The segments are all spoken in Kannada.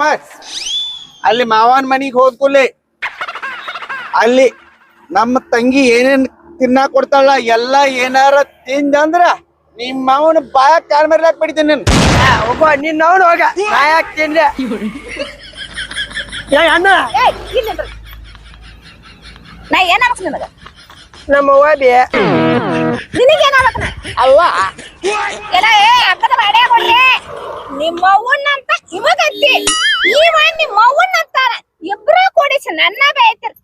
ಏ ಜಮಾಸ್ ಅಲ್ಲಿ ಮಾವನ್ ಮನಿಗೆ ಹೋದ್ಕೂಲೆ ಅಲ್ಲಿ ನಮ್ಮ ತಂಗಿ ಏನೇನ್ ತಿನ್ನ ಕೊಡ್ತಾಳ ಎಲ್ಲ ಏನಾರ ತಿಂದಂದ್ರ ನಿಮ್ ಮಾವನ ಬಾಯ ಕಾಲ್ ಮೇಲೆ ಬಿಡ್ತೀನಿ ನಾನು. ಒಬ್ಬ ನಿನ್ನ ಅವನು ಹೋಗ. ನಾ ಯಾಕೆ ತಿಂದೆ ಏ ಅಣ್ಣ. ನಾ ಏನ್ ಅನ್ಸ್ ನಿನಗ? ನಮ್ಮ ಅವ್ವ ಬಿ ನಿನಗೇನ್ ಅನ್ಸ್ನ ಅವ್ವ. ಎಲ್ಲ ಏ ಅಕ್ಕದ ಬಾಡ್ಯಾಗ ಕೊಡ್ರಿ ನಿಮ್ಮ ಅವ್ವನ್ನಂತ ಇವ ನಿಮ್ಮ ಅವ್ವನ್ನಂತಾರ ಇಬ್ರು ಕೂಡಿಸಿ ನನ್ನ ಬೇಯ್ತಿರ್.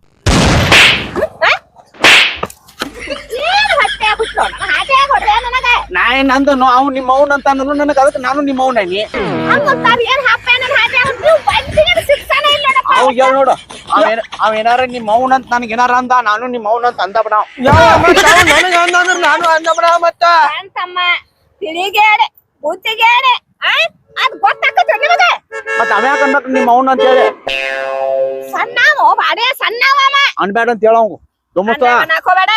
ಏನ್ ಹೊಟ್ಟೆ ಬಿಟ್ಟು ಹಾಟೆ ಕೊಡ್ರಿ ನನಗ. ನಾ ಏನ್ ಅಂದ ಅವ್ ನಿಮ್ಮ ಅವ್ನ ಅಂತ ಅಂದ್ರು ನನಗ ಅದಕ್ಕೆ ನಾನು ನಿಮ್ಮ ಅವ್ನಿ. ಅವ್ ಹೇಳ ನೋಡು ಅವ್ ಏನ ಅವ್ ಏನಾರ ನಿಮ್ಮ ಅವ್ನ ಅಂತ ನನಗೆ ಏನಾರ ಅಂದ ನಾನು ನಿಮ್ಮ ಅವ್ನ ಅಂತ ಅಂದ ಬಿಡ. ನನಗೆ ನಾನು ಅಂದಬಿಡ ಮತ್ತ. ಕಾಂತಮ್ಮ ತಿಳಿಗೇಡೆ ಬುದ್ಧಿಗೇಡೆ ಆ? ಅದ್ ಗೊತ್ತಾಕತ್ತ ನಿನಗ ಮತ್ತ ಅವ ಯಾಕ ಅನ್ಬೇಕು ನಿಮ್ಮ ಅವ್ನ ಅಂತ ಹೇಳಿ? ಸಣ್ಣವ ಬಾಡೆ ಸಣ್ಣವ. ಅನ್ಬೇಡ ಅಂತ ಹೇಳ ಅವಂಗು. ದುಮ್ಮಸ್ತ ಅಣ್ಣನ ಹಾಕೋಬೇಡ.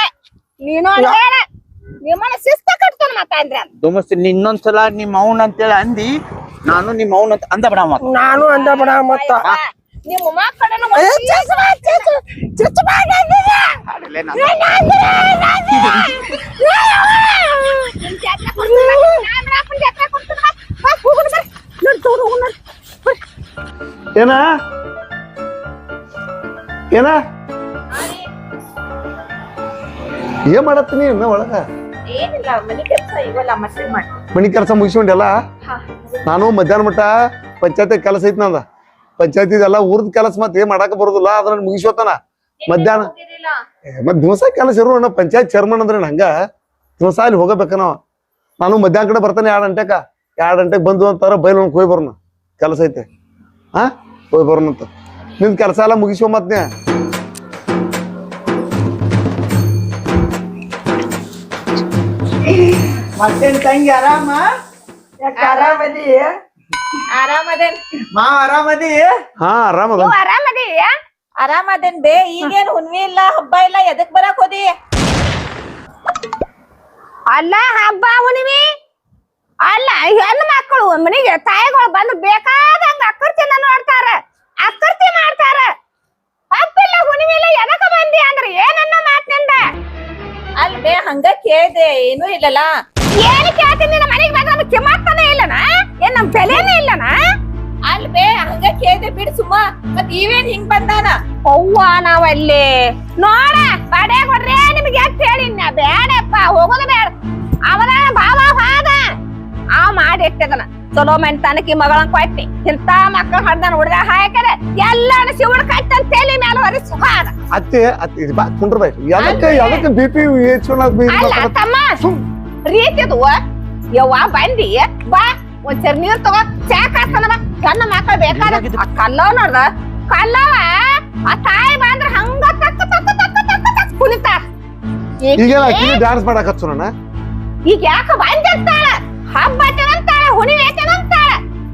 ನೀನು ಅನ್ಬೇಡ ನಿಮ್ಮನ್ನ ಶಿಸ್ತ ಕಟ್ತಾನ ಮತ್ತ ಅಂದ್ರೆ. ದುಮ್ಮಸ್ತಿ ಇನ್ನೊಂದ್ಸಲ ನಿಮ್ಮ ಅಂತ ಅಂತೇಳಿ ಅಂದಿ ನಾನು ನಿಮ್ಮ ಅವ್ನ ಅಂತ ಅಂದ ಬಿಡ ಮತ್ತ. ನಾನು ಅಂದಬಿಡ ಮತ್ತ. ನಿಮ್ಮ ಮಕ್ಕಳನ್ನ ಏನ ಏನ? ಏನ್? ಮಾಡತ್ತೀನಿ ಇನ್ನ ಒಳಗ? ಮನಿ ಕೆಲಸ ಮುಗಿಸ್ಕೊಂಡೆಲ್ಲ? ನಾನು ಮಧ್ಯಾಹ್ನ ಮಟ್ಟ ಪಂಚಾಯತ್ ಕೆಲಸ ಐತಿ ನಂದ. ಪಂಚಾಯತಿದೆಲ್ಲ ಊರ್ದ ಕೆಲಸ ಮತ್ತೆ ಏನ್ ಮಾಡಾಕ ಬರೋದಿಲ್ಲ ಅದನ್ನ ಮುಗಿಸೋತನ ಮಧ್ಯಾಹ್ನ ಏ, ಮತ್ ದಿವಸ ಕೆಲಸ ಇರೋಣ ಪಂಚಾಯತ್ ಚೇರ್ಮನ್ ಅಂದ್ರೆ ಹಂಗ? ದಿವಸ ಅಲ್ಲಿ ಹೋಗಬೇಕ ನಾವು. ನಾನು ಮಧ್ಯಾಹ್ನ ಕಡೆ ಬರ್ತಾನೆ ಎರಡು ಗಂಟೆಕ. ಎರಡು ಗಂಟೆಗೆ ಬಂದು ಅಂತಾರ ಬೈಲ್ ಹೋಗಿ ಹೋಗಿ ಬರೋಣ. ಕೆಲಸ ಐತೆ. ಹಾ ಹೋಗಿ ಬರೋಣ ಅಂತ. ನಿನ್ ಕೆಲಸ ಎಲ್ಲ ಮುಗಿಸೋ ಮತ್ತೆ ಮತ್ತೇನ್ ತಂಗಿ ಆರಾಮ. ಆರಾಮದಿ? ಆರಾಮದೇನ್? ಮಾ ಆರಾಮದಿ ಹಾ ಆರಾಮದ. ನೀವು ಆರಾಮದೀಯ? ಆರಾಮದೇನ್ ಬೇ ಈಗೇನ್ ಹುಣ್ವಿ ಇಲ್ಲ ಹಬ್ಬ ಇಲ್ಲ ಎದಕ್ ಬರಾಕ್ ಹೋದಿ? ಅಲ್ಲ ಹಬ್ಬ ಹುಣ್ಮಿ. ಅಲ್ಲ ಹೆಣ್ಣು ಮಕ್ಕಳು ಮನೆಗೆ ತಾಯಿಗಳು ಬಂದು ಬೇಕಾದಂಗ ಅಕ್ಕರ್ತಿನ ನೋಡ್ತಾರ. ಅಕ್ಕರ್ತಿ ಮಾಡ್ತಾರ. ಹಬ್ಬಿಲ್ಲ ಹುಣ್ಣಿಮೆ ಇಲ್ಲ ಎದಕ ಬಂದಿ ಅಂದ್ರೆ ಏನನ್ನ ಮಾತಿನಿಂದ? ಅಲ್ ಬೇ ಹಂಗ ಕೇಳ್ದೆ ಏನೂ ಇಲ್ಲಲ್ಲ. ಏನು ಕೇಳ್ತೀನಿ ನಿನ್ನ ಮನೆಗೆ ಬಂದ್ರೆ ನಮ್ಗೆ ಇಲ್ಲನ? ಏನ್ ನಮ್ ಬೆಲೆನೇ ಇಲ್ಲನ? ಅಲ್ವೇ ಹಂಗ ಕೇಳ್ದೆ ಬಿಡ್ ಸುಮ್ಮ ಮತ್ ಇವೇನ್ ಹಿಂಗ್ ಬಂದಾನ? ಅವ್ವ ನಾವಲ್ಲಿ. ನೋಡ ಬಡೇ ಕೊಡ್ರಿ ನಿಮ್ಗೆ ಯಾಕೆ ಹೇಳಿನ ಬೇಡಪ್ಪ ಹೋಗೋದು ಬೇಡ. ಅವನ ಬಾಬಾ ಹಾದ. ಆ ಮಾಡಿ ಇಟ್ಟದನ. ಚಲೋ ಮೆಂತಾನಕಿ ಮಗಳನ್ ಕೊಟ್ಟಿ. ಇಂತ ಮಕ್ಕಳು ಹಡ್ದನ ಹುಡುಗ ಹಾಕರೆ ಎಲ್ಲಾನು ಶಿವನ ಕಟ್ಟನ್ ತಲೆ ಮೇಲೆ ಹೊರಿ ಸುಖಾದ ಅತ್ತೆ ಅತ್ತೆ ಇದು ಬಾ ಕುಂಡ್ರ ಬೈ. ಯಾಕೆ ಎದಕ್ಕೆ ಬಿ ಪಿ ಅಲ್ಲ ತಮ್ಮ ರೀತಿದು ಯವ್ವ ಬಂದಿ ಬಾ. ಒಂಚೂರ್ ನೀರ್ ತಗೋ ಚಾ ಕಾಸ್ತನ ಬಾ ಗಂಡ ಮಕ್ಕಳು ಬೇಕಾದ ಆ ಕಲ್ಲವ ನೋಡ್ದ? ಕಲ್ಲವ? ಆ ತಾಯಿ ಬಂದ್ರ ಹಂಗ ತಕ್ಕ ತಕ್ಕ ತಕ್ಕ ತಕ್ಕ ತಕ್ಕ ಕುಣಿತಾಳ ಈಗೆಲ್ಲ ಅಕ್ಕಿನಿ ಡ್ಯಾನ್ಸ್ ಮಾಡಕ್ ಹಚ್ಚು ಈಗ ಯಾಕ ಬಂದಿರ್ತಾಳ ಹಬ್ಬ ಹುಣಿವೆ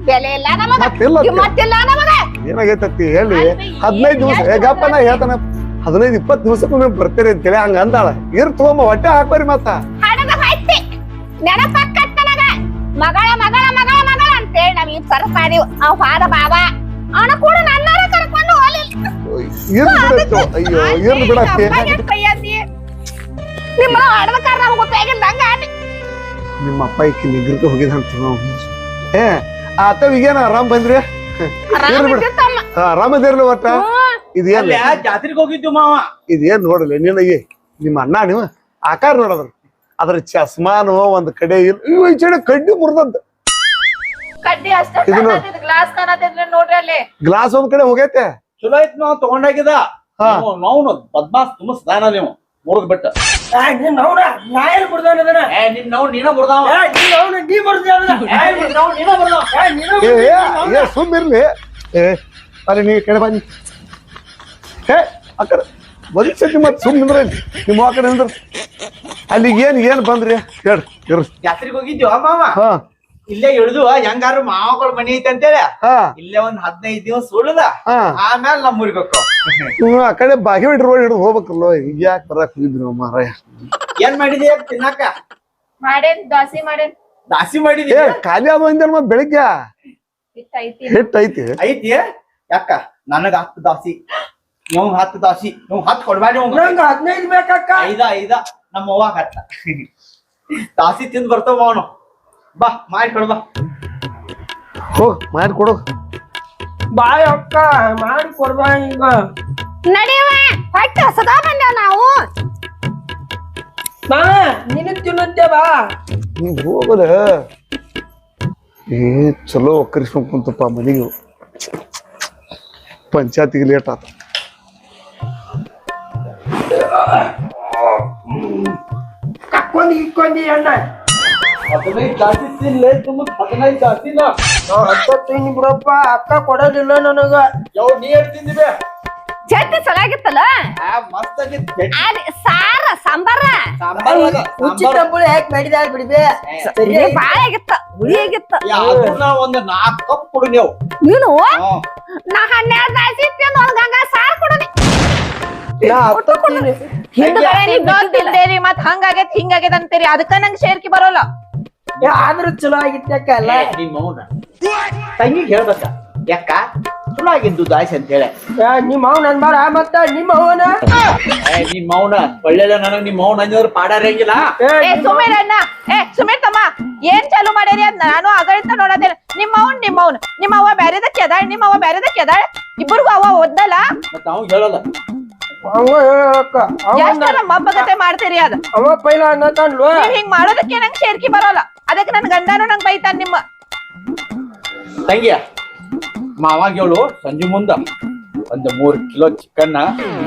ಬೆಲೆ ಇಲ್ಲ ನಮಗ ಮತ್ತಿಲ್ಲ ಅತ್ತೆ. ಕಿಮ್ಮತ್ತಿಲ್ಲ ನಮಗ ಏನಾಗೈತತ್ತಿ ಹೇಳಿ. ಹದಿನೈದು ದಿವಸ ಹೇಗಪ್ಪ ನಾ ಹೇಳ್ತಾನ. ಹದಿನೈದು ಇಪ್ಪತ್ತು ದಿವಸಕ್ಕೊಮ್ಮೆ ಬರ್ತೀರಿ ಅಂತೇಳಿ ಹಂಗ ಅಂದಾಳ. ಇರ್ ತಗೊಂಬ ಹೊಟ್ಟೆ ಹಾಕ್ಬರಿ ಮತ್ತ. ಹಣದ ಮಗಳ ಮಗ. ಮಗಳ ಮಗಳ ಅಂತೇಳಿ ನಾವ್ ಅವ್ ಬಾಬಾ. ಅವನ ಕೂಡ ನನ್ನಾರ ಕರ್ಕೊಂಡು ಹೋಗ್ಲಿಲ್ಲ ಅಯ್ಯೋ ನಿಮ್ಮ ನಮ್ಗೆ ನಿಮ್ಮ ಅಪ್ಪ ಈಕಿ ನಿಗ್ರಕ್ಕೆ ಹೋಗಿದಂತ ಏ ಈಗೇನ ಆರಾಮ್ ಬಂದ್ರಿ? ಆರಾಮ ಒಟ್ಟ. ಇದೇನ್? ಜಾತ್ರೆಗೆ ಹೋಗಿದ್ದು ಮಾವ. ಇದೇನ್ ನೋಡಲ್ಲ ನಿನಗೆ ನಿಮ್ಮ ಅಣ್ಣ ನೀವು? ಆಕಾರ ನೋಡದ್ರ. ಅದ್ರ ಚಸ್ಮಾನು ಒಂದ್ ಕಡೆ ಇಲ್ಲ ಕಡ್ಡಿ ಮುರ್ದಂತ. ಕಡ್ಡಿ ಅಷ್ಟೇ ಇದನ್ನು- ಗ್ಲಾಸ್ ಕಾಣತಿದ್ರೆ ನೋಡ್ರಿ ಅಲ್ಲಿ. ಗ್ಲಾಸ್ ಒಂದ್ ಕಡೆ ಹೋಗೈತೆ. ಚಲೋ ಐತ್ ನಾವ್ ತಗೊಂಡಾಗಿದ. ಹಾ. ನಾವು ಬದ್ಮಾಸ್ ತುಂಬಾ ಸ್ನಾನ ನೀವು ಮುರುಗ್ ಬಿಟ್ಟ. ನಿನ್ನ ಅವನ ನಾ ಏನ್ ಬಿಡ್ದಾನ ಅದನ್ನ? ಏ ನಿನ್ ನಾವು ನೀನ ಬರ್ದಾವ ಏ, ಅವ್ನ ನೀ ಬರ್ದಿ ಅದನ್ನ? ಏ ನಿನ್ ನಾವು ನೀನ ಬರ್ದಾವ ಏ, ನೀನು ಏ ಏ, ಏ ಸುಮ್ ಇರ್ಲಿ. ಏ ಅಲ್ಲಿ ನೀ ಕಡೆ ಬನ್ನಿ. ಹೇ ಅಕ್ಕಡೆ ಬದುಕ್ಸತಿ ಮತ್ ಸುಮ್ ನಿಂದ್ರ ನಿಮ್ಮ ಆ ಕಡೆ ನಿಂದ್ರ. ಅಲ್ಲಿ ಏನ್ ಏನ್ ಬಂದ್ರಿ? ಹೇಳ್ರಿ ಇರ್ರಿ. ಜಾತ್ರೆಗೆ ಹೋಗಿದ್ಯೋ ಮಾವ? ಹಾ. ಇಲ್ಲೇ ಇಳಿದು ಹೆಂಗಾರು ಮಾವಗಳ ಮನಿ ಐತೆ ಅಂತೇಳಿ? ಹಾ. ಇಲ್ಲೇ ಒಂದ್ ಹದಿನೈದು ದಿವಸ ಉಳ್ದ ಹಾ. ಆಮೇಲೆ ನಮ್ಮೂರಿಗೆ ಹೋಗ್ತಾವ ನೀವು ಆ ಕಡೆ ಬಾಗೇವಾಡಿ ರೋಡ್ ಹಿಡಿದು ಹೋಗ್ಬೇಕಲ್ಲ ಈಗ ಯಾಕೆ ಬರಕ್ ಹೋಗಿದ್ರು ಮಾರಾಯ. ಏನ್ ಮಾಡಿದಿ ತಿನ್ನಾಕ? ಮಾಡೇನ್ ದೋಸೆ ಮಾಡೇನ್. ದಾಸಿ ಮಾಡಿದಿ ಏ ಖಾಲಿ ಅದು ಅಂದಲ್ ಮತ್ ಬೆಳಿಗ್ಗೆ? ಹಿಟ್ ಐತಿ. ಐತಿ. ಯಾಕ? ನನಗ ಹತ್ತು ದಾಸಿ. ನೀವು ಹತ್ತು ದಾಸಿ. ನೀವು ಹತ್ತು ಕೊಡ್ಬೇಡಿ. ನಂಗ ಹದಿನೈದು ಬೇಕಕ್ಕ? ಐದ ಐದ. ನಮ್ಮ ಅವ್ವ ಹತ್ತ. ದಾಸಿ ತಿಂದ್ ಬರ್ತಾವ ಅವನು ಬಾ ಮಾಡಿ ಕೊಡ್ ಬಾ. ಹೋಗ್ ಮಾಡಿ ಕೊಡು. ಬಾಯ್ ಅಕ್ಕ ಮಾಡಿ ಕೊಡ್ಬಾ ಈಗ. ನಡಿಯವ ಹೊಟ್ಟೆ ಹೊಸದ ಬಂದೇವ ನಾವು? ಬಾ ನೀನು ತಿನ್ನುತ್ತೆ ಬಾ. ನೀ ಹೋಗದ ಏ ಚಲೋ ಒಕ್ಕರಿಸ್ಕೊಂಡ್ ಕುಂತಪ್ಪ ಮನೆಗೆ. ಪಂಚಾಯತಿಗೆ ಲೇಟ್ ಆತ. ಕಕ್ಕೊಂಡಿ ಇಕ್ಕೊಂಡಿ ಅಣ್ಣ. ಹದಿನೈದು ತಿನ್ಲೆ ತುಂಬ ಹದಿನೈದು ನಾ. ಅಕ್ಕ ಬಿಡಪ್ಪ ಅಕ್ಕ ಕೊಡೋದಿಲ್ಲ ನನಗ. ಯಾವ ನೀ ಎಷ್ಟ್ ಚಟ್ನಿ ಚೆನ್ನಾಗಿತ್ತಲ್ಲ ಆ ಮಸ್ತ್ ಆಗಿತ್ತು ಚಟ್ನಿ. ಅದ್ ಸಾರ ಸಾಂಬಾರ. ಸಾಂಬಾರ್ ಅದ, ಉಚಿತ ಸಾಂಬಾರ್. ಬುಳಿ ಹಾಕಿ ಮಾಡಿದಾಳ ಬಿಡ್ಬೆ? ಸರಿ ಇದು ಬಾಳ ಆಗಿತ್ತ ಹುಳಿ ಆಗಿತ್ತ. ಯಾವ್ದನ್ನ ಒಂದು ನಾಲ್ಕು ಕಪ್ ಕೊಡು ನೀವು. ನೀನು? ಹ್ಮ್. ನಾ ಹನ್ನೆರಡು ದಾಸಿ ತಿಂದು ಒಂದ್ ಗಂಗಾ ಸಾರ್ ಕೊಡನಿ. ನಾ ಹತ್ತ ತಿಂಗ್ ಹಿಂದ್ಗಡೆ ನೀ ಇನ್ನೊಂದ್ ತಿಂದೇರಿ ಮತ್ ಹಂಗಾಗೈತ್ ಹಿಂಗಾಗೈತ್ ಅಂತೀರಿ. ಅದಕ್ಕ ನಂಗ್ ಶೇರ್ಕಿ ಬರೋಲ್ಲ. ಆದ್ರೂ ಚಲೋ ಆಗಿತ್ತು ಅಕ್ಕ ಅಲ್ಲ? ನಿಮ್ಮ ಮೌನ. ತಂಗಿಗೆ ಹೇಳ್ಬೇಕ? ಯಾಕ? ಚಲೋ ಆಗಿದ್ದು ದಾಸಿ ಅಂತ ಹೇಳಿ. ನಿಮ್ಮ ಅವನ ಅನ್ಬಾರ ಮತ್ತ ನಿಮ್ಮ ಅವನ ನಿಮ್ಮ ಅವನ ಮೌನ. ಒಳ್ಳೆದ ನನಗ್ ನಿಮ್ಮ ಮೌನ ಅಂದ್ರ ಪಾಡಾರಂಗಿಲ್ಲ ಏ ಸುಮೀರ್ ಅಣ್ಣ ಏ ಸುಮೇರ್ ತಮ್ಮ ಏನ್ ಚಾಲು ಮಾಡ್ಯಾರಿ ಅದ್ ನಾನು ಅಗಳಿಂದ ನೋಡದೆ ನಿಮ್ಮ ಅವ್ನ್ ನಿಮ್ಮ ಅವ್ನ್ ನಿಮ್ಮ ಅವ್ವ ಬ್ಯಾರೆದಕ್ಕೆ ಅದಾಳ ನಿಮ್ಮ ಅವ್ವ ಬ್ಯಾರೆದಕ್ಕೆ ಅದಾಳ. ಇಬ್ಬರಿಗೂ ಅವ್ವ ಒದ್ದಲ್ಲ? ಮತ್ತ ಅವ್ನ್ ಹೇಳಲ್ಲ. ಅವ ಹೇಳಕ್ಕ ಅವ ಎಷ್ಟರ ಮಬ್ಬಗತೆ ಮಾಡ್ತೀರಿ ಅದ? ಅವ ಪೈಲ ಅನ್ನತಾನ್ಲು ನೀವ್ ಹಿಂಗ್ ಮಾಡೋದಕ್ಕೆ ನಂಗೆ ಶೇರ್ಕಿ ಬರೋಲ್ಲ. ಅದಕ್ಕೆ ನನ್ ಗಂಡನು ನಂಗ್ ಬೈತಾನ ನಿಮ್ಮ ತಂಗಿಯ ಮಾವಾಗ ಹೇಳು ಸಂಜೆ ಮುಂದ ಒಂದು ಮೂರ್ ಕಿಲೋ ಚಿಕನ್ನ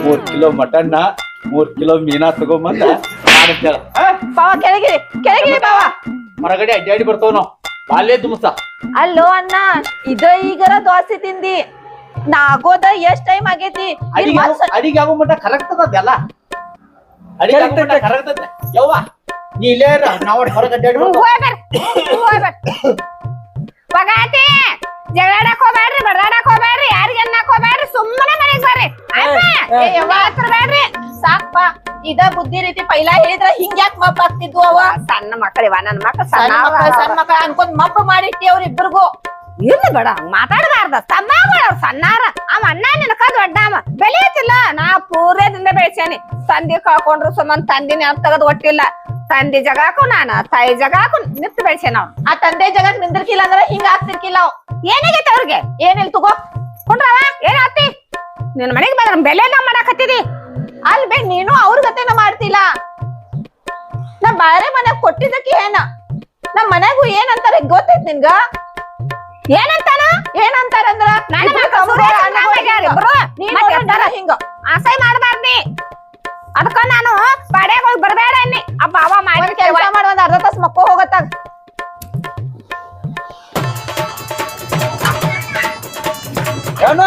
ಮೂರ್ ಕಿಲೋ ಮಟನ್ನ ಮೂರ್ ಕಿಲೋ ಮೀನಾ ತಗೊಂಬಂದ ಮಾಡಂತೇಳ ಕೆಳಗಿರಿ ಹೊರಗಡೆ ಅಡ್ಡಾಡಿ ಬರ್ತಾವ ನಾವು. ಬಾಲ್ಯ ತುಂಬಸ ಅಲ್ಲೋ ಅಣ್ಣ ಇದ ಈಗರ ದೋಸೆ ತಿಂದಿ. ನಾಗೋದ ಎಷ್ಟ್ ಟೈಮ್ ಆಗೈತಿ? ಅಡಿಗೆ ಆಗೋ ಮಟ್ಟ ಕರೆಕ್ಟ್ ಅದೆಲ್ಲ? ಅಡಿಗೆ ಆಗೋ ಮಟ್ಟ ಯವ್ವ ನೀ ಇಲ್ಲೇ ನಾವ್ ಹೊರಗೆ ಅಡ್ಡಾಡಿ ಪಗಾತಿ ಜಗಳಾಡಕ್ ಹೋಗ್ಬೇಡ್ರಿ ಬಡದಾಡಕ್ ಹೋಗ್ಬೇಡ್ರಿ ಯಾರಿಗೆ ಅನ್ನಕ್ ಹೋಗ್ಬೇಡ್ರಿ ಸುಮ್ಮನೆ ಮನೆಗ್ ಬರ್ರಿ. ಏ ಯವ್ವ, ಹತ್ರ ಬೇಡ್ರಿ ಸಾಕ್ಪ ಇದ ಬುದ್ಧಿ ರೀತಿ ಪೈಲಾ ಹೇಳಿದ್ರ ಹಿಂಗ್ಯಾಕ್ ಮಬ್ಬ ಆಗ್ತಿದ್ವು ಅವ? ಸಣ್ಣ ಮಕ್ಕಳಿವ ನನ್ನ ಮಕ್ಕಳು ಸಣ್ಣ ಸಣ್ಣ ಮಕ್ಕಳ ಸಣ್ಣ ಮಕ್ಕಳ ಅನ್ಕೊಂಡ್ ಮಪ್ಪ ಮಾಡಿಟ್ಟಿ ಅವ್ರಿಬ್ರಿಗೂ ಇರ್ಲಿ ಬೇಡ ಮಾತಾಡಬಾರ್ದ. ಸಣ್ಣ ಅವ್ರ ಸಣ್ಣಾರ ಅವ ಅಣ್ಣ ನಿನಕ ದೊಡ್ಡ ಅವ. ಬೆಳೆಯತಿಲ್ಲ ನಾ ಪೂರ್ವದಿಂದ ಬೆಳೆಸ್ಯಾನಿ. ತಂದಿ ಕಳ್ಕೊಂಡ್ರು ಸುಮ್ಮನ್ ತಂದಿನ ಅಂತ ತೆಗದ್ ಒಟ್ಟಿಲ್ಲ. ತಂದೆ ಜಗಾಕು ನಾನ ತಾಯಿ ಜಗಾಕು ನಿಂತು ಬೆಳೆಸೇನ ನಾವು. ಆ ತಂದೆ ಜಗಕ್ ನಿಂದಿರ್ಕಿಲ್ಲ ಅಂದ್ರೆ ಹಿಂಗ ಆಗ್ತಿರ್ಕಿಲ್ಲ ಅವ್. ಏನಾಗೈತೆ ಅವ್ರಿಗೆ? ಏನಿಲ್ಲ ತಗೋ. ಕುಂಡ್ರವ? ಆತಿ? ನಿನ್ ಮನೆಗೆ ಬಂದ್ರ ಬೆಲೆ ನಾ ಮಾಡಾಕತ್ತಿದಿ? ಅಲ್ ಬೇ ನೀನು ಅವ್ರ ಗತೆನ ಮಾಡ್ತಿಲ್ಲ. ನಾ ಬಾರೆ ಮನ್ಯಾಗ ಕೊಟ್ಟಿದ್ದಕ್ಕೆ ಏನ? ನಮ್ ಮನೆಗೂ ಏನಂತಾರ ಗೊತ್ತೈತ್ ನಿನ್ಗ? ಏನಂತಾನ? ಏನಂತಾರಂದ್ರ? ಹಿಂಗ. ಅಸಹ್ಯ ಮಾಡಬಾರ್ದಿ ಅದಕ್ಕ ನಾನು ಪಾಡ್ಯಾಗ ಹೋಗಿ ಬರ್ಬೇಡ ಅನ್ನಿ ಅಪ್ಪ ಅವ ಒಂದ್ ಮಾಡಿ ಕೆಲ್ಸ ಮಾಡ ಒಂದ್ ಅರ್ಧ ತಾಸ್ ಮಕ್ಕೋ ಹೋಗತ್ತಾಗ. ಏನ?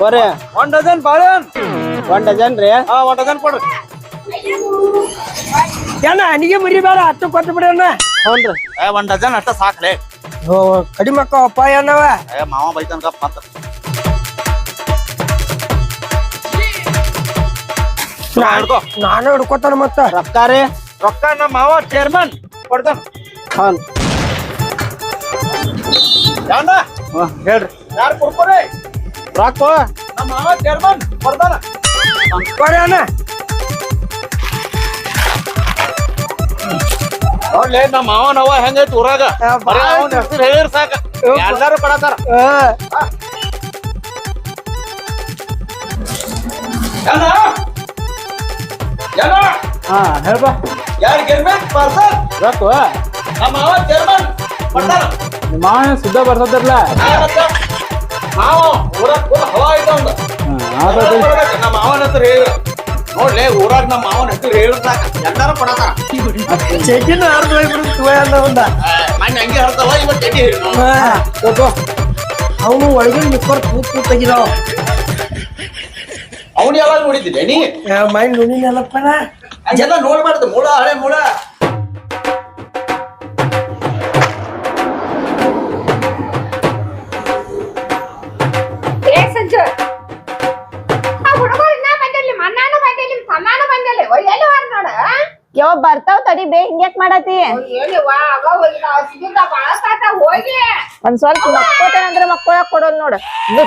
ಬರ್ರಿ ಒಂದ್ ಡಜನ್ ಬಾಳೆಹಣ್ ಒಂದ್ ಡಜನ್ ರೀ. ಹಾ ಒಂದ್ ಡಜನ್ ಕೊಡ್ರಿ. ಏನ ಅನಿಗೆ ಮುರಿಬೇಡ ಹತ್ತು ಕೊಟ್ಟು ಬಿಡಣ್ಣ ಹ್ಞೂನ್ರಿ ಏ ಒಂದ್ ಡಜನ್ ಅಷ್ಟ ಸಾಕ್ಲೆ ಓ ಕಡಿಮೆ ಅಪ್ಪ ಏನವ ಏ ಮಾವ ಬೈತಾನ ಗಪ್ ಮತ್ತ. ಹಿಡ್ಕೋ. ನಾನು ಹಿಡ್ಕೊತಾನ ಮತ್ತ. ರೊಕ್ಕ ರೀ. ರೊಕ್ಕ ನಮ್ಮ ಮಾವ ಚೇರ್ಮನ್ ಕೊಡ್ತಾನ ಹಾನ್. ಯಾವ್ದ? ಹೇಳ್ರಿ. ಯಾರು ಕೊಡ್ಕೋರಿ? ರೊಕ್ಕ ನಮ್ಮ ಮಾವ ಚೇರ್ಮನ್ ಕೊಡ್ತಾನ ಬರ್ರಿ ಅಣ್ಣ. ನೋಡ್ಲಿ ನಮ್ಮ ಮಾವನವ್ವ ಹೆಂಗೈತಿ ಊರಾಗ? ಆ, ಬರೀ ಬಾಳ್ ಅವನ ಹೆಸರು ಹೇಳಿರ್ ಸಾಕ. ಎಲ್ಲಾರು ಕೊಡತಾರ ಆ, ಯಾನ ಯಾನ ಹಾ ಹೇಳ್ಬಾ ಯಾರು ಗೆಲ್ಬೇಕು ಪಾರ್ಸಲ್? ಗೊತ್ತು ನಮ್ಮ ಮಾವ ಚೇರ್ಮನ್ ನಿಮ್ಮ ಮಾವ ಸುದ್ದ ಬರ್ತದಿರ್ಲ ಮಾವ ಊರಾಗ ಫುಲ್ ಹವಾ ಅವಂದ ನಮ್ಮ ಮಾವನ ಹತ್ರ ಹೇಳಿ ನೋಡ್ಲಿ ಊರಾಗ ನಮ್ಮ ಮಾವನ ಹೆಸರು ಹೇಳಿರ್ ಸಾಕ ಎಲ್ಲಾರು ಕೊಡತಾರ ಚಟಿನ ಅರ್ಧ ಹೋಗ್ಬಿಡ್ತು ಅಲ್ಲ ಒಂದ. ಮಣ್ಣು ಹಂಗೆ ಹರ್ದವ ಇವತ್ತು ಹೇಳಿ ಅವನು ಒಳಗಿನ ಮುಖರ್ ಕೂತ್ ಕೂತ್ ತೆಗಿದಾವ. ಅವನು ಯಾವಾಗ ನೋಡಿದ್ದೆ ನೀ? ಮೈ ನುಡಿನಲ್ಲಪ್ಪನ ಅದೆಲ್ಲ ನೋಡ್ಬಾರ್ದು ಮೂಳ ಹಳೆ ಮೂಳ. ಯಾವ ಬರ್ತಾವ ತಡಿ ಬೇ ಹಿಂಗ್ಯಾಕ್ ಮಾಡತಿ ಒಂದ್ ಸ್ವಲ್ಪ ಮಕ್ಕೋತೇನಂದ್ರ ಮಕ್ಕೊಳಕ್ ಕೊಡೋದ್ ನೋಡ. ಇದು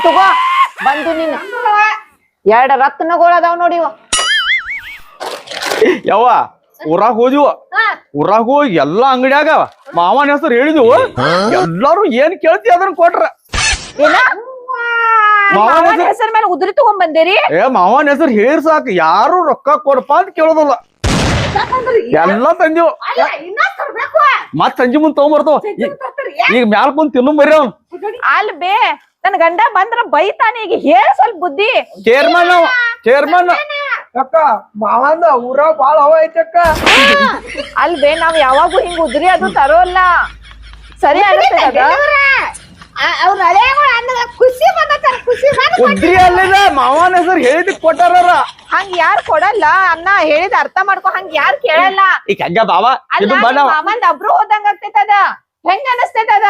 ಬಂದು ನೀನು. ಎರಡ್ ರತ್ನಗಳು ಅದಾವ ನೋಡಿವ ಯಾವ ಯವ್ವ ಊರಾಗ ಹೋದಿವ ಊರಾಗ ಹೋಗಿ ಎಲ್ಲಾ ಅಂಗಡಿಯಾಗ ಮಾವನ ಹೆಸರು ಹೇಳಿದ್ವು. ಎಲ್ಲಾರು ಏನ್ ಕೇಳ್ತಿ ಅದನ್ನ ಕೊಟ್ರ. ಏನ? ಮಾವನ ಹೆಸರು ಮೇಲೆ ಉದ್ರಿ ತಗೊಂಡ್ ರೀ ಏ ಮಾವನ ಹೆಸರು ಹೇಳಿ ಸಾಕು. ಯಾರು ರೊಕ್ಕ ಕೊಡಪ್ಪ ಅಂತ ಕೇಳೋದಿಲ್ಲ. ಎಲ್ಲಾ ತಂದಿವ್. ಮತ್ ಸಂಜೆ ಮುಂದ್ ತಗೊಂಬರ್ತಾವ. ಈಗ ಮ್ಯಾಲ್ ಬಂದ್ ತಿನ್ನು ಮರಿ ಅವ್ನು. ಅಲ್ ಬೇ ನನ್ ಗಂಡ ಬಂದ್ರ ಬೈತಾನೆ ಈಗ ಹೇಳ ಸ್ವಲ್ಪ ಬುದ್ಧಿ. ಚೇರ್ಮನ್ ಚೇರ್ಮನ್ ಅಕ್ಕ ಮಾವಂದ ಊರ ಬಾಳ ಹವ ಐತಕ್ಕ ಅಲ್ ಬೇ ನಾವ್ ಯಾವಾಗೂ ಹಿಂಗ್ ಉದ್ರಿ ಅದು ತರೋಲ್ಲ. ಸರಿ ಅನಿಸ್ತದ ಅವ್ರ. ಅನ್ನದ ಖುಷಿ ಬಂದತ್ತಾರ ಖುಷಿ ಬಂದ ಉದ್ರಿ ಅಲ್ಲಿದ ಮಾವನ ಹೆಸರು ಹೇಳಿದ್ ಕೊಟ್ಟಾರ ಹಂಗ ಯಾರು ಕೊಡಲ್ಲ ಅನ್ನ ಹೇಳಿದ ಅರ್ಥ ಮಾಡ್ಕೊ ಹಂಗ ಯಾರು ಕೇಳಲ್ಲ. ಈಗ ಹಂಗ ಬಾವ? ಅಲ್ಲ ಇದು ಬಣ್ಣ ಮಾಮಂದ್ ಅಬ್ರು ಹೋದಂಗ ಆಗ್ತೈತದ ಹೆಂಗ್ ಅನಸ್ತೈತದ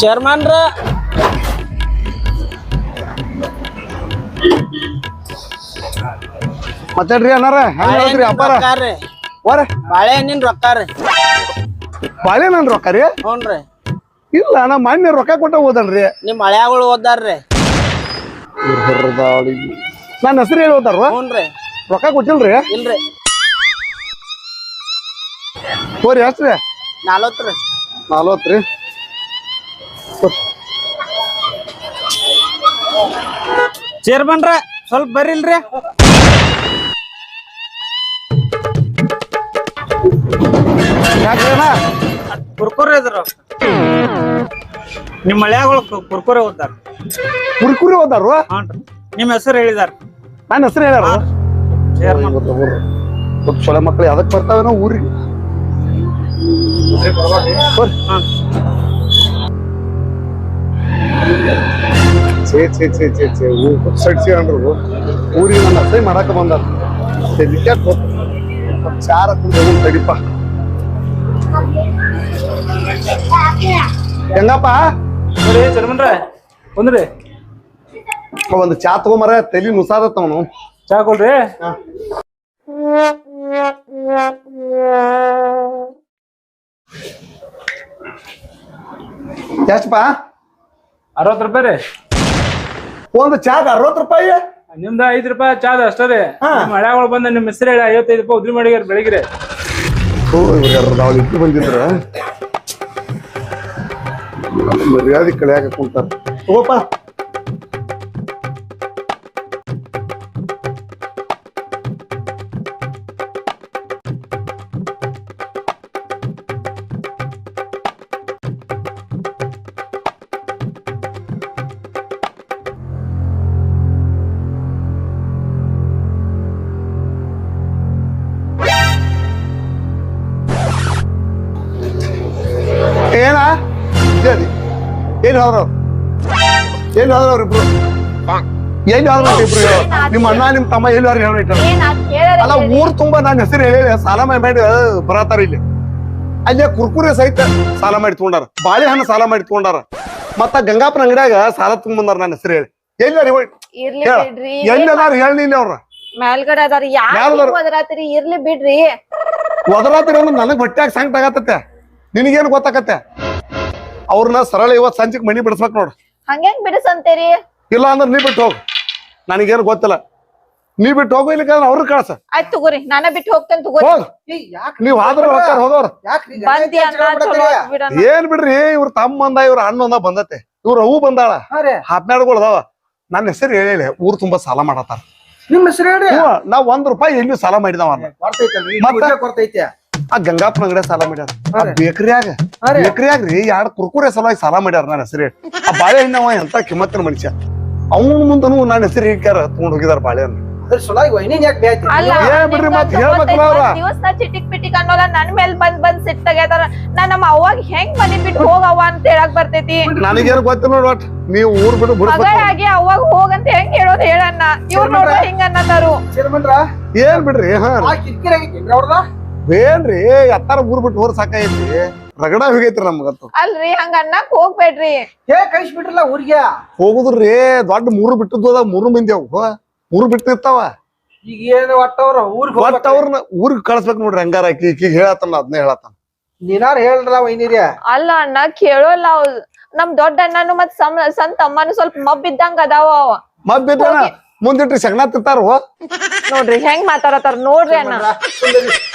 ಚೇರ್ಮನ್ರ? ಮತ್ತೇನ್ರಿ ಅಣ್ಣಾರ? ಹೆಂಗ್ ಹೇಳ್ತೀರಿ ಅಪ್ಪಾರ ವರ ಬಾಳೆಹಣ್ಣಿನ ರೊಕ್ಕ ರೀ. ಬಾಳೆ ನನ್ ರೊಕ್ಕ ರೀ. ಹ್ಞೂನ್ರಿ ಇಲ್ಲ ನಾ ಮೊನ್ನೆ ರೊಕ್ಕ ಕೊಟ್ಟ ಹೋದನ್ರಿ. ನಿಮ್ಮ ಮಳೆಗಳು ಓದಾರ್ರಿ ನನ್ನ ಹೆಸರು ಹೇಳಿ ಹೋದಾರ? ಹ್ಞೂನ್ರಿ ರೊಕ್ಕ ಕೊಟ್ಟಿಲ್ರಿ? ಇಲ್ರಿ. ಹೋರಿ ಎಷ್ಟ್ರಿ ನಲ್ವತ್ತು ರೀ. ನಲ್ವತ್ತ್ರಿ ಚೇರ್ಮನ್ರ ಸ್ವಲ್ಪ ಬರಿಲ್ರಿ. ಯಾಕ್ರಿ ಕುರ್ಕುರೆ ಇದ್ರು ನಿಮ್ಮ ನಿಮ್ ಹಳ್ಯಾಗಳು ಕುರ್ಕುರೆ ಓದಾರ ಕುರ್ಕುರಿ ಹೋದಾರು ಹ್ಞೂನ್ರಿ ನಿಮ್ ಹೆಸರು ಹೇಳಿದಾರ. ನನ್ನ ಹೆಸರು ಹೇಳ್ಯಾರ? ಚೇರ್ಮನ್ ಚೊಲ ಮಕ್ಳು ಅದಕ್ ಬರ್ತಾವೇನೋ ಊರಿಗೆ. ಬರ್ರಿ. ಛೇ ಛೇ ಛೇ ಛೇ ಛೇ ಸಡ್ಸಿ ಅಂದ್ರು. ಊರಿಗೆ ನನ್ನ ಅಸೈ ಮಾಡಾಕ ಬಂದಾರ ನಿಜ ಹೋತ್ ಚಾರ ಹೋಗುನ್ ತಡಿಪ ಹೆಂಗಪ್ಪ? ನೋಡಿ ಚೇರ್ಮನ್ರ ಒಂದ್ರಿ ಒಂದು ಚಾ ತಗೊಂಬರ ತಲಿ ನುಸಾದತ್ತವನು ಚಾ ಕೊಡ್ರಿ. ಎಷ್ಟಪ್ಪ? ಅರವತ್ತು ರೂಪಾಯಿ ರೀ. ಒಂದು ಚಾದ ಅರವತ್ ರೂಪಾಯಿ? ನಿಮ್ದ ಐದ್ ರೂಪಾಯಿ ಚಾದ ಅಷ್ಟೇ ಮಳೆ ಹಾ. ಹಳ್ಯಾಗಳು ಬಂದ ನಿಮ್ ಹೆಸರು ಹೇಳಿ ಐವತ್ತೈದು ರೂಪಾಯಿ ಉದ್ರಿ ಮಾಡಿ ಬೆಳಿಗ್ಗೆ ನಾವು ಇಟ್ಟು ಬಂದಿದ್ರ? ಮರ್ಯಾದೆ ಕಳೆಯಾಕ ಕುಂತಾರ. ತಗೋಪ ಏನ್ ಹೋದ್ರ ಏನ್ ಹೋದ್ರ ಅವ್ರಿಬ್ರು ಏನ್ ಹೋದ್ರ ಇಬ್ರು? ನಿಮ್ಮ ಅಣ್ಣ ನಿಮ್ ತಮ್ಮ ಎಲ್ಲಿ ಅವ್ರು ಹೇಳಿ ಅಲ್ಲ ಊರ್ ತುಂಬಾ ನನ್ನ ಹೆಸರು ಹೇಳಿ ಸಾಲ ಮಾಡಿ ಬರತಾರ ಇಲ್ಲಿ. ಅಲ್ಲೇ ಕುರ್ಕುರೆ ಸಹಿತ ಸಾಲ ಮಾಡಿ ತಗೊಂಡಾರ ಬಾಳೆಹಣ್ಣು ಸಾಲ ಮಾಡಿ ತಗೊಂಡಾರ ಮತ್ತ ಗಂಗಾಪುರ ಅಂಗಡ್ಯಾಗ ಸಾಲ ತುಂಬಂದಾರ ನನ್ನ ಹೆಸರು ಹೇಳಿ. ಎಲ್ಲಾರಿ ಇರ್ಲಿ ಹೇಳ. ಇಲ್ಲಿ ಅವ್ರ? ಮೇಲ್ಗಡೆ ಅದಾರ. ಇರ್ಲಿ ಬಿಡ್ರಿ. ಒದರಾತ್ರಿ ಅಂದ್ರೆ ನನಗ್ ಹೊಟ್ಯಾಗ ಸಂಕಟ ಆಗತ್ತೆ ನಿನಗೇನು ಗೊತ್ತಾಗತ್ತೆ ಅವ್ರನ್ನ ಸರಳ ಇವತ್ ಸಂಚಿಕ್ ಮನಿ ಬಿಡಿಸ್ಬೇಕ್ ನೋಡ್. ಹಂಗೆಂಗ್ ಬಿಡಿಸಂತೀರಿ? ಇಲ್ಲ ಅಂದ್ರೆ ನೀ ಬಿಟ್ಟು ಹೋಗು. ನನಗೇನು ಗೊತ್ತಿಲ್ಲ. ನೀ ಬಿಟ್ಟು ಹೋಗು ಇಲ್ಲ ಅವ್ರ ಕಳ್ಸ ಆಯ್ತ್ ತಗೋರಿ ನಾನ ಬಿಟ್ಟು ಹೋಗ್ತೇನೆ ತಗೋರಿ. ಹೋಗ್. ನೀವ್ ಆದ್ರ ಹೋಗ್ತಾರ ಹೋಗೋರ್ ಬಂದಿ ಅನ್ನ ಚಲೋ ಆತ್ ಬಿಡಣ್ಣ. ಏನ್ ಬಿಡ್ರಿ ಇವ್ರ ತಮ್ಮ ಬಂದ ಇವ್ರ ಅಣ್ಣ ಒಂದ ಬಂದತೆ. ಇವ್ರ ಅವು ಬಂದಾಳ. ಅದಾವ. ನನ್ನ ಹೆಸರು ಹೇಳಿ ಊರ್ ತುಂಬಾ ಸಾಲ ಮಾಡತ್ತಾರ. ನಿಮ್ ಹೆಸರು ಹೇಳಿ ನಾವ್ ಒಂದ್ ರೂಪಾಯಿ ಎಲ್ಲಿ ಸಾಲ ಮಾಡಿದವ ಬರ್ತೈತೆ? ಕೊಡ್ತೈತೆ ಆ ಗಂಗಾಪುರ ಅಂಗಡಿ ಸಾಲ ಮಾಡ್ಯಾರ. ಆ. ಬೇಕರಿಯಾಗ. ಬೇಕರಿಯಾಗ ರೀ ಎರಡ್ ಕುರ್ಕುರೆ ಸಲುವಾಗಿ ಸಾಲ ಮಾಡ್ಯಾರ ನನ್ನ ಹೆಸರು ಆ ಬಾಳೆಹಣ್ಣ ಅವ ಎಂತ ಕಿಮ್ಮತ್ತಿನ ಮನುಷ್ಯ. ಅವನ ಮುಂದನು ನನ್ನ ಹೆಸರು ಹೇಳ್ಕ್ಯಾರ ತಗೊಂಡ್ ಹೋಗಿದಾರ ಬಾಳೆಹಣ್ಣು ನನಗೇನು ಗೊತ್ತಿಲ್ಲ ನೋಡ್ ಒಟ್. ನೀವು ಊರ್ ಬಿಟ್ಟು ಬಿಡಿಸ್ಬೇಕು ಮಗಳಾಗಿ ಅವಾಗ ಹೋಗಂತ ಹೆಂಗ್ ಹೇಳೋದ್ ಹೇಳಣ್ಣ. ಇವ್ರು ನೋಡ್ರಿ ಹಿಂಗ ಅನ್ನತಾರು. ಚೇರ್ಮನ್ರ? ಏನ್ ಬಿಡ್ರಿ ಹಾ ಆ ರೀ ಆಗೈತಿ ಅವ್ರದ ಏನ್ರಿ ಎತ್ತಾರ ಊರ್ ಬಿಟ್ಟು ಹೋರ್ ಸಾಕೈತಿ ರಗಡ ಹೋಗೈತ್ರಿ ನಮ್ಗಂತೂ. ಅಲ್ರಿ ಹಂಗ ಅನ್ನಕ್ ಹೋಗ್ಬೇಡ್ರಿ. ಹೇ ಕಳಿಸ್ಬಿಟ್ರಲ್ಲ ಊರಿಗೆ? ಹೋಗುದ್ರಿ ದೊಡ್ಡ ಮೂರು ಬಿಟ್ಟದ ಅದ ಮೂರು ಮಂದಿ ಅವು. ಮೂರು ಬಿಟ್ಟಿರ್ತಾವ ಈಗ ಏನು ಒಟ್ಟವ್ರ? ಊರಿಗೆ ಒಟ್ಟ ಅವ್ರನ್ನ ಊರಿಗೆ ಕಳ್ಸ್ಬೇಕು ನೋಡ್ರಿ ಹಂಗಾರ ಆಕಿ ಕಿ ಹೇಳತ್ತಾನ ಅದನ್ನೇ ಹೇಳತ್ತಾನ. ನೀನಾರ ಹೇಳ್ರಲ್ಲ ವೈನಿರಿ ಅಲ್ಲ ಅಣ್ಣ ಕೇಳೋಲ್ಲ ಅವ್ ನಮ್ ದೊಡ್ಡ ಅಣ್ಣನು ಮತ್ ಸಮ್ ಸಣ್ಣ ತಮ್ಮನು ಸ್ವಲ್ಪ ಮಬ್ಬಿದ್ದಂಗ ಅದಾವ ಅವ. ಮಬ್ಬಿದ್ರ ಮುಂದಿಟ್ರಿ ಸಗಣ ತಿಂತಾರ? ನೋಡ್ರಿ ಹೆಂಗ್ ಮಾತಾಡತಾರ ನೋಡ್ರಿ ಅಣ್ಣ.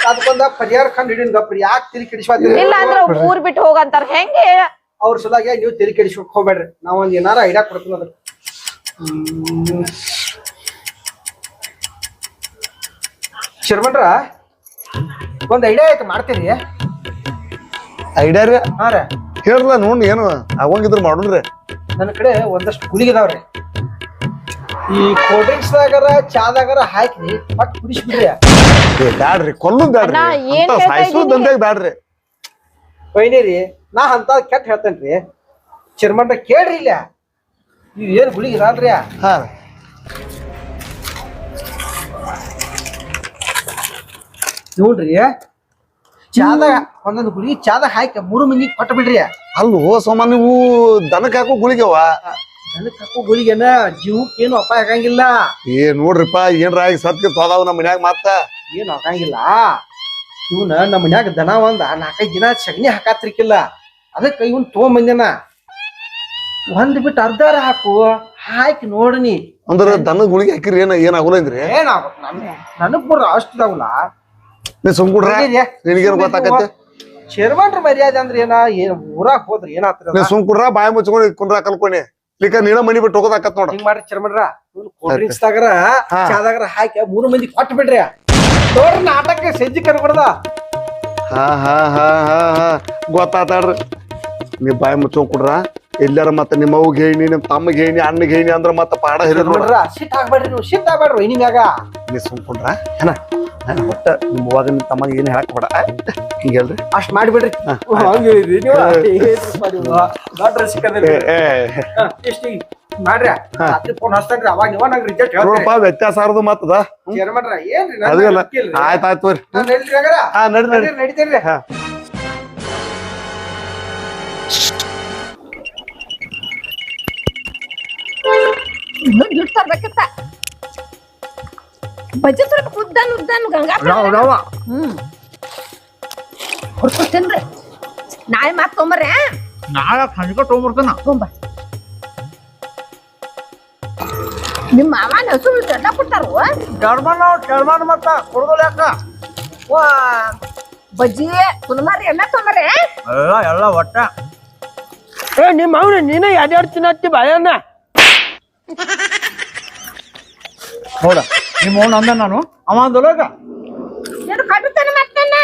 ಅದಕ್ಕೊಂದ ಪರಿಹಾರ ಕಂಡು ಹಿಡಿನ್ ಗಪ್ರಿ ಯಾಕೆ ತಿರಿ ಕೆಡಿಸ್ಬಾರ್ದು? ಇಲ್ಲ ಅಂದ್ರ ಊರ್ ಬಿಟ್ಟು ಹೋಗಂತಾರ. ಹೆಂಗ್ ಹೇಳ ಅವ್ರ ಸಲಾಗೆ ನೀವು ತಿರಿ ಕೆಡಿಸ್ಕೊಕ್ ಹೋಗ್ಬೇಡ್ರಿ. ನಾವ್ ಒಂದ್ ಏನಾರ ಐಡಿಯಾ ಕೊಡ್ತೀನಿ ಅದ್ರ. ಶರ್ಮಣ್ರ ಒಂದ್ ಐಡಿಯಾ ಐತೆ ಮಾಡ್ತೀರಿ ಐಡಿಯಾ ರೀ? ಹಾ ರೀ. ಹೇಳ್ರಲ್ಲ ನೋಡ್ ಏನು ಆಗೋಂಗಿದ್ರು ಮಾಡೋಣ್ರಿ. ನನ್ನ ಕಡೆ ಒಂದಷ್ಟು ಕೂಲಿಗಿದಾವ್ರಿ ಈ ಕೋಲ್ಡ್ ಡ್ರಿಂಕ್ಸ್ ದಾಗರ ಚಾದಾಗರ ಹಾಕಿ ಪಟ್ ಕುಡಿಸ್ಬಿಡ್ರಿ. ಏ, ಬ್ಯಾಡ್ರಿ ಕೊಲ್ಲುದ್ ಬ್ಯಾಡ್ರಿ. ಅಣ್ಣ, ಏನ್ ಅಂತ ಹೇಳ್ತಾ ಸಾಯ್ಸೋ ಇದೀನಿ? ದಂಧೆಗ್ ಬ್ಯಾಡ್ರಿ. ನಾ ಅಂತ ಕೆಟ್ಟ ಹೇಳ್ತೇನ್ರಿ. ಚಿರ್ಮಂಡ ಕೇಳ್ರಿ ಇಲ್ಲ. ಇವ್ ಏನ್ ಗುಳಿಗೆ ಇದಾವ್ರಿ ಹಾ. ನೋಡ್ರಿ ಚಾದಾಗ ಒಂದೊಂದು ಗುಳಿಗೆ ಚಾದಾಗ ಹಾಕಿ ಮೂರು ಮಂದಿಗೆ ಕೊಟ್ಟ ಬಿಡ್ರಿ ಅಲ್ಲೋ ಸೋಮ ನೀವು ದನಕ್ ಹಾಕೋ ಗುಳಿಗೆವ? ನನಗೆ ಕಪ್ಪು ಗುಳಿಗೆನ ಜೀವಕ್ಕೆ ಏನು ಅಪಾಯ ಆಗಂಗಿಲ್ಲ. ಏ ನೋಡ್ರಿಪ್ಪ ಏನ್ರ ಆಗಿ ಸತ್ಗೆ ತೊದಾವ್ ನಮ್ಮ ಮನ್ಯಾಗ ಮತ್ತ? ಏನು ಆಗಂಗಿಲ್ಲ. ಇವನ ನಮ್ಮ ಮನ್ಯಾಗ ದನ ಒಂದ ನಾಲ್ಕೈದು ದಿನ ಸಗಣಿ ಹಾಕಾತ್ರಿಕಿಲ್ಲ. ಅದಕ್ಕೆ ಇವನ್ ತೊಗೊಂಬಂದೇನ ಒಂದ್ ಬಿಟ್ಟು ಅರ್ಧಾರ ಹಾಕು ಹಾಕಿ ನೋಡನಿ. ಅಂದ್ರ ದನ ಗುಳಿಗೆ ಹಾಕಿರಿ ಏನ ಏನ್ ಆಗುಲಂದ್ರಿ ಏನಾಗುತ್ತೆ ನನ್ ನನಗ್ ಬರ ಅಷ್ಟಿದಾವಲ್ಲ ನೀ ಸುಮ್ಕುಡ್ರ ನಿನಗೇನ್ ಗೊತ್ತಾಕತ್ತೆ? ಶೇರ್ವಾನ್ರ ಮರ್ಯಾದೆ ಅಂದ್ರೆ ಏನ ಏನ್ ಊರಾಗ ಹೋದ್ರ ಏನಾತ್ರ ನೀ ಸುಮ್ಕುಡ್ರ ಬಾಯಿ ಮುಚ್ಕೊಂಡು ಕುಂದ್ರ ಕಲ್ಕೊನಿ. ಇಲ್ಲಿಕ ನೀನ ಮನಿ ಬಿಟ್ಟು ಹೋಗೋದಾಕತ್ ನೋಡ. ಹಿಂಗ್ ಮಾಡ್ರಿ ಚರ್ಮನ್ರ. ಕೋಲ್ಡ್ ಡ್ರಿಂಕ್ಸ್ ದಾಗರ ಚಾದಾಗರ ಹಾಕಿ ಮೂರು ಮಂದಿ ಕೊಟ್ಟು ಬಿಡ್ರಿ. ನೋಡ್ರಿ ನಾಟಕ ಸಜ್ಜಿ ಕರ್ಬಿಡ್ದ ಹಾ ಹಾ ಹಾ ಹಾ ಹಾ. ಗೊತ್ತಾತಾಡ್ರಿ ನೀ ಬಾಯಿ ಮುಚ್ಚೋ ಕುಡ್ರ. ಎಲ್ಲಾರ ಮತ್ತೆ ನಿಮ್ಮ ಅವ್ಗೆ ಹೇಳಿ ನಿಮ್ ತಮ್ಮಗೆ ಹೇಳಿ ಅಣ್ಣಗೆ ಹೇಳಿ ಅಂದ್ರ ಮತ್ತೆ ಪಾಡ ಹಿರಿದ್ ನೋಡ್ರ. ನೋಡ್ರ ಸಿಟ್ ಆಗ್ಬೇಡ್ರಿ ನೀವು ಸಿಟ್ ಆಗ್ಬೇಡ್ರಿ ಇನಿ ಮ್ಯಾಗ ನೀ ಸುಮ್ಕೊಂಡ್ರ? ಏನ? ನಾನು ಒಟ್ಟ ನಿಮ್ಮ ಅವ್ವಾಗ ತಮ್ಮ ಏನ್ ಹೇಳಕ್ ಬೇಡ. ಹಿಂಗ ಹೇಳ್ರಿ. ಅಷ್ಟ್ ಮಾಡಿಬಿಡ್ರಿ? ದೊಡ್ಡ ಹಾ, ಮಾಡ್ರಿ. ಫೋನ್ ಹಚ್ತಾನ್ರಿ. ಅವಾಗ ನೀವ ನಂಗೆ ರಿಜೆಕ್ಟ್ ನೋಡಪ್ಪ ವ್ಯತ್ಯಾಸ ಆರ್ದು ಮತ್ತದ ಚೇರ್ಮನ್ರ ಏನ್ರಿ? ಅದಲ್ಲ? ಆಯ್ತ್ ಆಯ್ತು? ಹಾ ನಡಿ ನಡಿ. ನಡೀರಿ, ಹಾ. ಇನ್ನೂ ದುಡ್ಡು ತರ್ಬೇಕಿತ್ತ ಬಜ್ಜಿ ತರ್ಬೇಕು ಉದ್ದನ್ ಉದ್ದನ್ ಗಂಗಾ ಹ್ಮ್. ಹೊಡ್ಕೊತೇನ್ರಿ ನಾಳೆ ಮಾತ್ ತೊಂಬರ್ರೆ ನಾಳೆ ಸಂಜೆ ತೊಗೊಂಬರ್ತಾನ. ತೊಂಬ ನಿಮ್ಮ ಮಾವನ ಹಸು ದೊಡ್ಡ ಕೊಡ್ತಾರ ಚರ್ಮನ್ ಚರ್ಮನ್ ಮತ್ತ ಕೊಡೋದಿಲ್ಲ ಯಾಕ? ವಾ ಬಜ್ಜಿ ಕುಲ್ಮಾರಿ ಎಲ್ಲ ತೊಂಬರ್ರೆ ಎಲ್ಲ ಎಲ್ಲ ಒಟ್ಟ. ಏ ನಿಮ್ಮ ಅವ್ನ ನೀನೇ ಎರಡೆರಡು ತಿನ್ನತ್ತಿ ಬಾಯಣ್ಣ ನೋಡ. ನಿಮ್ಮ ಅಂದ ನಾನು? ಅವ ಅಂದಲೋಗ ಕಟ್ಟುತ್ತಾನೆ ಮತ್ತೆ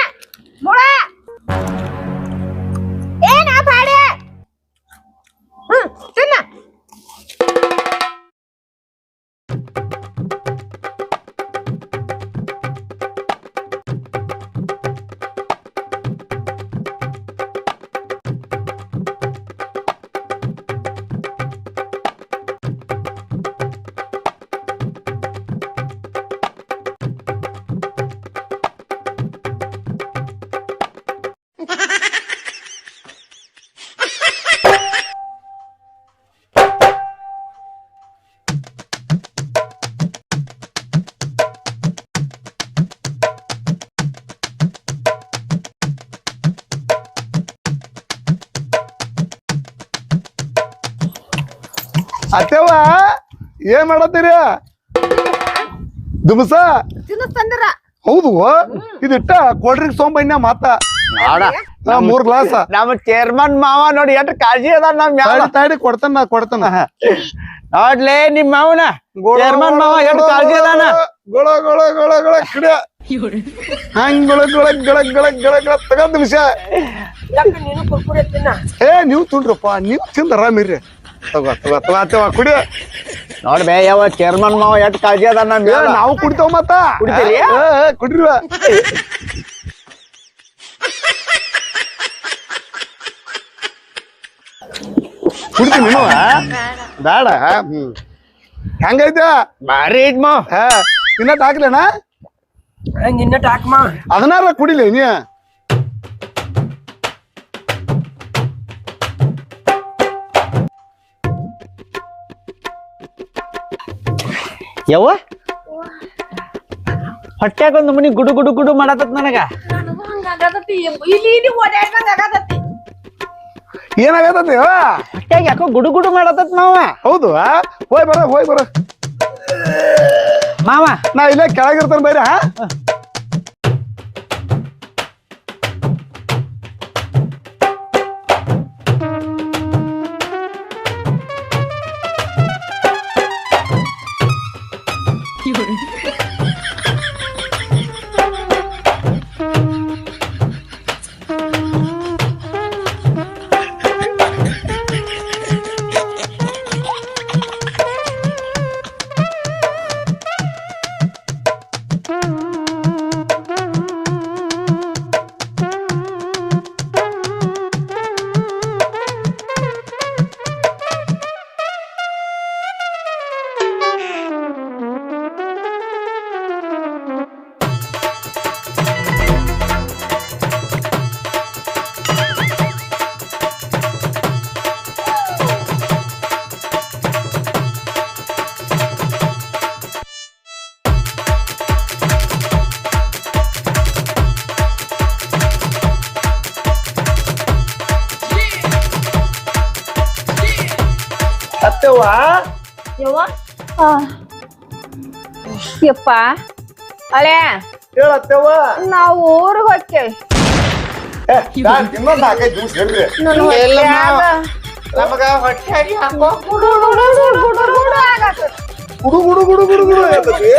ಮುಳ. ಅತ್ತೇವ ಏನ್ ಮಾಡತ್ತೀರಿ? ದುಮಸ? ತಿನ್ನಿಸ್ತಂದಿರ. ಹೌದು ಇದಿಟ್ಟ ಕೋಲ್ಡ್ ಡ್ರಿಂಕ್ಸ್ ತೊಗೊಂಬನ್ಯ ಮಾತ. ನಾ ಮೂರ್ ಗ್ಲಾಸ್. ನಮ್ಮ ಚೇರ್ಮನ್ ಮಾವ ನೋಡಿ ಎಷ್ಟು ಕಾಳಜಿ ಅದ ನಮ್ ತಾಡಿ ಕೊಡ್ತಾನ ನಾ ಕೊಡ್ತಾನ ನೋಡ್ಲೇ ನಿಮ್ ಮಾವನ. ಚೇರ್ಮನ್ ಮಾವ ಎಷ್ಟು ಕಾಳಜಿ ಅದಾನ. ಗೊಳ ಗೊಳ ಗೊಳ ಗೊಳ ಕಿಡ ಹಂಗ್ ಗೊಳ ಗೊಳ ಗೊಳ ಗೊಳ ಗೊಳ ಗೊಳ ತಗೊಂಡ್ ನಿಮಿಷ ನೀನು ಕುರ್ಕುರೆ ತಿನ್ನ? ಏ ನೀವು ತುಂಡ್ರಪ್ಪ ನೀವು ತಿಂದ ಆರಾಮಿರ್ರಿ ತಗೋ ತಗೋ ತಗೋ ನೋಡಿ ಕುಡಿ. ನೋಡ್ಬೇ ಯಾವ ಚೇರ್ಮನ್ ಮಾವ ಎಟ್ ಕಾಳಜಿ ಅದ ನಮ್ ಏ, ನಾವು ಕುಡಿತೇವ ಮತ್ತ? ಕುಡಿತೀರಿ? ಏ, ಏ, ಕುಡ್ರಿವ ಕುಡ್ತೀನಿ ನೀನು? ಬೇಡ. ಹ್ಮ್. ಹೆಂಗೈತೆ? ಭಾರಿ ಐತ್ ಮಾವ. ಹಾ ಇನ್ನಟ್ ಹಾಕ್ಲೇನ ನಿನ್ನ ಟಾಕ್ಮ ಅದನ್ನಾರ ಕುಡಿಲಿ ನೀ? ಯವ್ವ? ಹೊಟ್ಯಾಗ ಒಂದು ಮನಿ ಗುಡು ಗುಡು ಗುಡು ಮಾಡತತ್ ನನಗ. ಇಲ್ಲಿ ಇಲ್ಲಿ ಓಡಾಡ್ದಂಗ ಆಗತೈತಿ ಏನಾಗತ್ತತಿ ಹೊಟ್ಯಾಗ ಯಾಕೋ ಗುಡು ಗುಡು ಮಾಡತತ್ ಮಾವ. ಹೌದು ಆ? ಹೋಯ್ ಬರ ಹೋಯ್ ಬರ. ಮಾವ. ನಾ ಇಲ್ಲೇ ಕೆಳಗಿರ್ತಾನೆ ಬೈರ ಹಾ. ಯಪ್ಪ ಅಳೆ ಹೇಳತ್ತೇವ ನಾವು ಊರಿಗೆ ಹೋಗ್ತೇವೆ ಏ, ನಾನ್ ಇನ್ನೊಂದ್ ನಾಲ್ಕೈದು ದಿವ್ಸ ಹೇಳ್ರಿ ನನ್ನ ಹೊಟ್ಯಾಗ ನಮಗ ಹೊಟ್ಟೆ ಹಾಕೋ ಗುಡು ಗುಡು ಗುಡು ಗುಡು ಗುಡು ಆಗತ್ತೆ. ಗುಡು ಗುಡು ಗುಡು ಗುಡು ಗುಡು ಹೇಳ್ತತಿ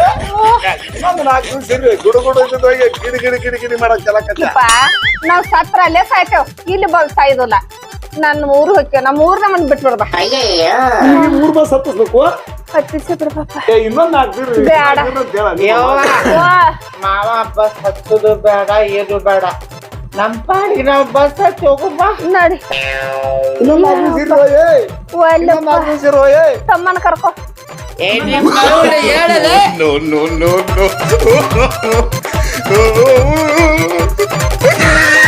ಇನ್ನೊಂದ್ ನಾಲ್ಕು ದಿವ್ಸ ಗುಡು ಗುಡು ಇದ್ದದೊಳಗೆ ಗಿಡಿ ಗಿಡಿ ಗಿಡಿ ಗಿಡಿ ಮಾಡಕ್ ಚಲಕತ್ತ ಯಪ್ಪ ನಾವ್ ಸತ್ರ ಅಲ್ಲೇ ಸಾಯ್ತೇವ್ ಇಲ್ಲಿ ಬಂದ್ ಸಾಯ್ದಲ್ಲ ನನ್ನ ಊರ್ ಹೋಗ್ತೇವ್ ನಮ್ಮ ಊರ್ ನಮ್ಮನ್ ಬಿಟ್ಬಿಡ್ಬ ಈ ಮೂರ್ ಬಸ್ ಹತ್ತಿಸ್ಬೇಕು ಹತ್ತಿಸಿ ಬಿಡ್ಬಪ್ಪ ಏ ಇನ್ನೊಂದ್ ಬೇಡ. ಮಾವ ಬಸ್ ಹತ್ತುದು ಬೇಡ ಏನು ಬೇಡ. ನಮ್ ಪಾಡಿ ನಾವು ಬಸ್ ಹತ್ತಿ ಹೋಗುಮ್ಮ ನಡಿ. ಇನ್ನೊಂದ್ ನಾಲ್ಕು ದಿವ್ಸ ಇರ್ರಿ ಏ ಇನ್ನೊಂದ್ ಒಲ್ಲಪ್ಪ ತಮ್ಮನ ಕರ್ಕೊ. ಏ no no no no, no, no, no.